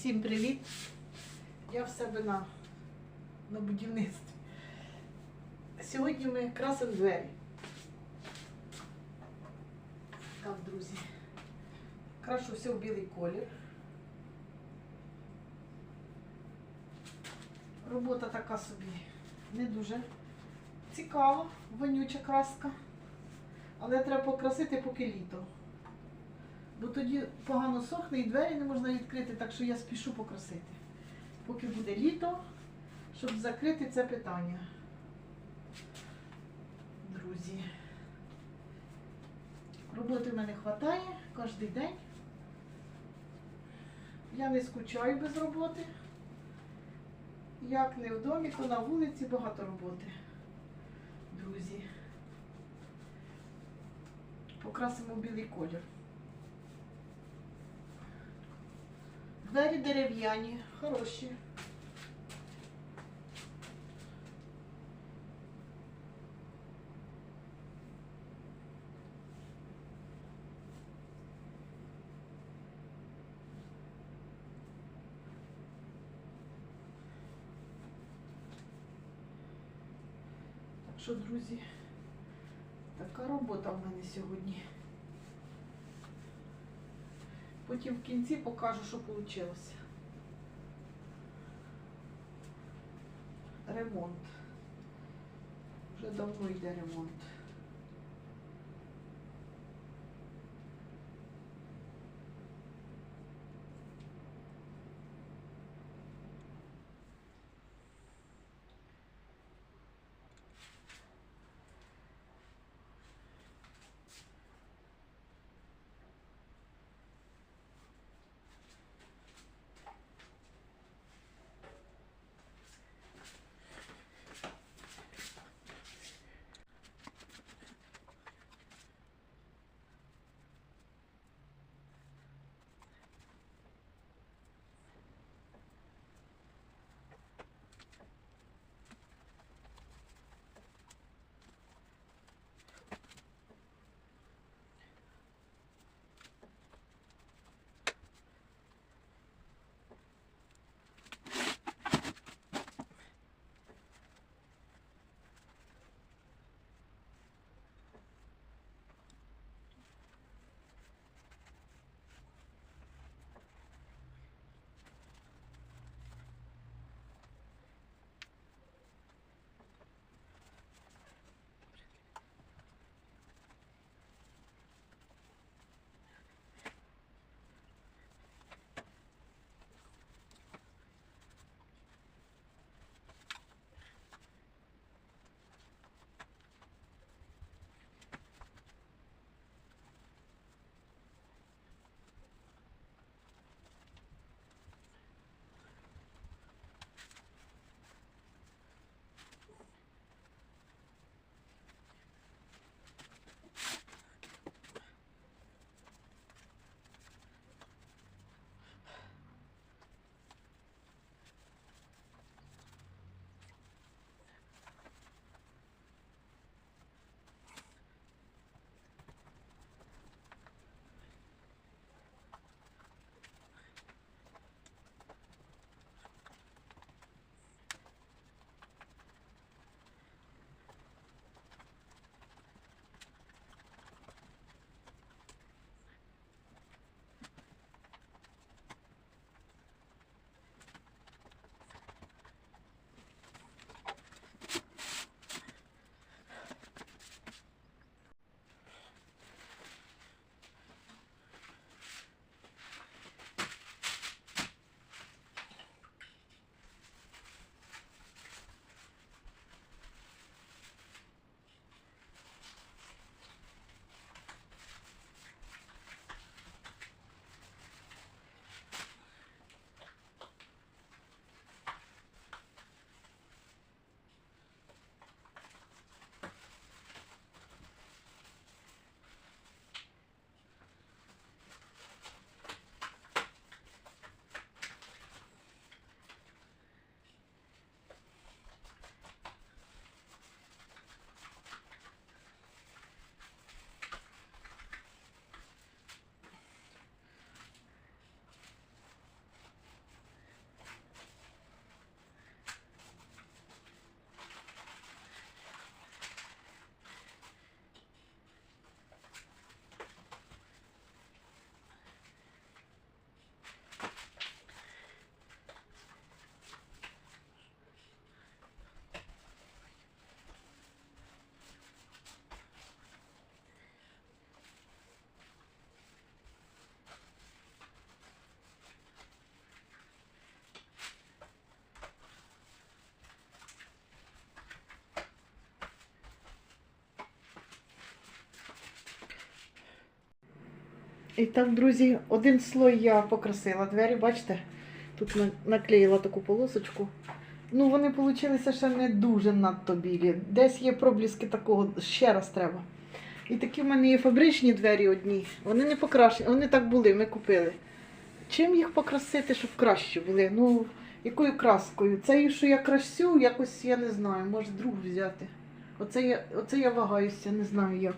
Всім привіт! Я в себе на, на будівництві. Сьогодні ми красимо двері. Так, друзі. Крашу все в білий колір. Робота така собі не дуже цікава, вонюча краска. Але треба покрасити поки літо. Бо тоді погано сохне і двері не можна відкрити, так що я спішу покрасити. Поки буде літо, щоб закрити це питання. Друзі. Роботи в мене вистачає кожен день. Я не скучаю без роботи. Як не в домі, то на вулиці багато роботи. Друзі. Покрасимо білий колір. Двері дерев'яні, хороші. Так що, друзі, така робота в мене сьогодні. Потім в кінці покажу, що вийшло. Ремонт. Вже давно йде ремонт. І так, друзі, один слой я покрасила двері, бачите? Тут наклеїла таку полосочку. Ну, вони вийшли ще не дуже надто білі. Десь є пробліски такого, ще раз треба. І такі в мене є фабричні двері одні. Вони не покрашені, вони так були, ми купили. Чим їх покрасити, щоб краще були? Ну, якою краскою? Це, що я красю, якось я не знаю, може другу взяти. Оце я, оце я вагаюся, не знаю як.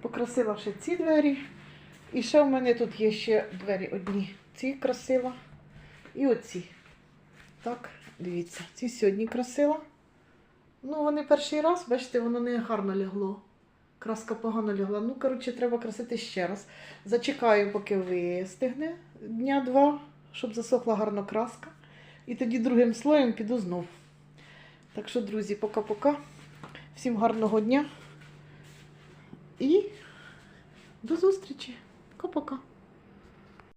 Покрасила ще ці двері. І ще в мене тут є ще двері одні. Ці красила. І оці. Так, дивіться, ці сьогодні красила. Ну, вони перший раз, бачите, воно не гарно лягло. Краска погано лягла. Ну, коротше, треба красити ще раз. Зачекаю, поки вистигне дня два, щоб засохла гарно краска. І тоді другим слоєм піду знов. Так що, друзі, пока-пока. Всім гарного дня. І до зустрічі. Пока-пока.